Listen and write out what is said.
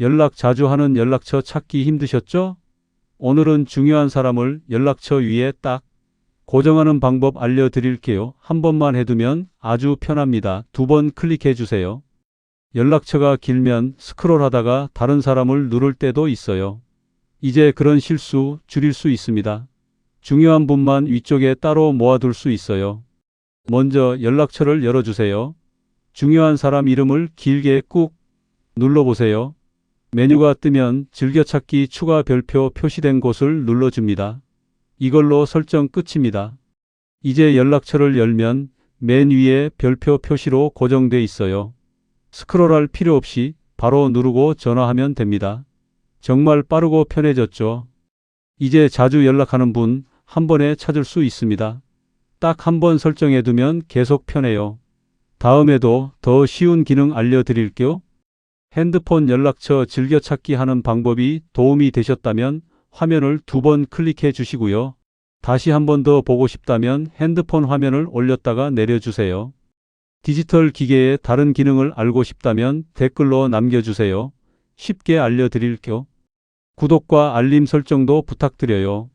연락 자주 하는 연락처 찾기 힘드셨죠? 오늘은 중요한 사람을 연락처 위에 딱 고정하는 방법 알려드릴게요. 한 번만 해두면 아주 편합니다. 두 번 클릭해 주세요. 연락처가 길면 스크롤 하다가 다른 사람을 누를 때도 있어요. 이제 그런 실수 줄일 수 있습니다. 중요한 분만 위쪽에 따로 모아둘 수 있어요. 먼저 연락처를 열어주세요. 중요한 사람 이름을 길게 꾹 눌러보세요. 메뉴가 뜨면 즐겨찾기 추가 별표 표시된 곳을 눌러줍니다. 이걸로 설정 끝입니다. 이제 연락처를 열면 맨 위에 별표 표시로 고정돼 있어요. 스크롤할 필요 없이 바로 누르고 전화하면 됩니다. 정말 빠르고 편해졌죠. 이제 자주 연락하는 분 한 번에 찾을 수 있습니다. 딱 한 번 설정해 두면 계속 편해요. 다음에도 더 쉬운 기능 알려드릴게요. 핸드폰 연락처 즐겨찾기 하는 방법이 도움이 되셨다면 화면을 두 번 클릭해 주시고요. 다시 한 번 더 보고 싶다면 핸드폰 화면을 올렸다가 내려주세요. 디지털 기계의 다른 기능을 알고 싶다면 댓글로 남겨주세요. 쉽게 알려드릴게요. 구독과 알림 설정도 부탁드려요.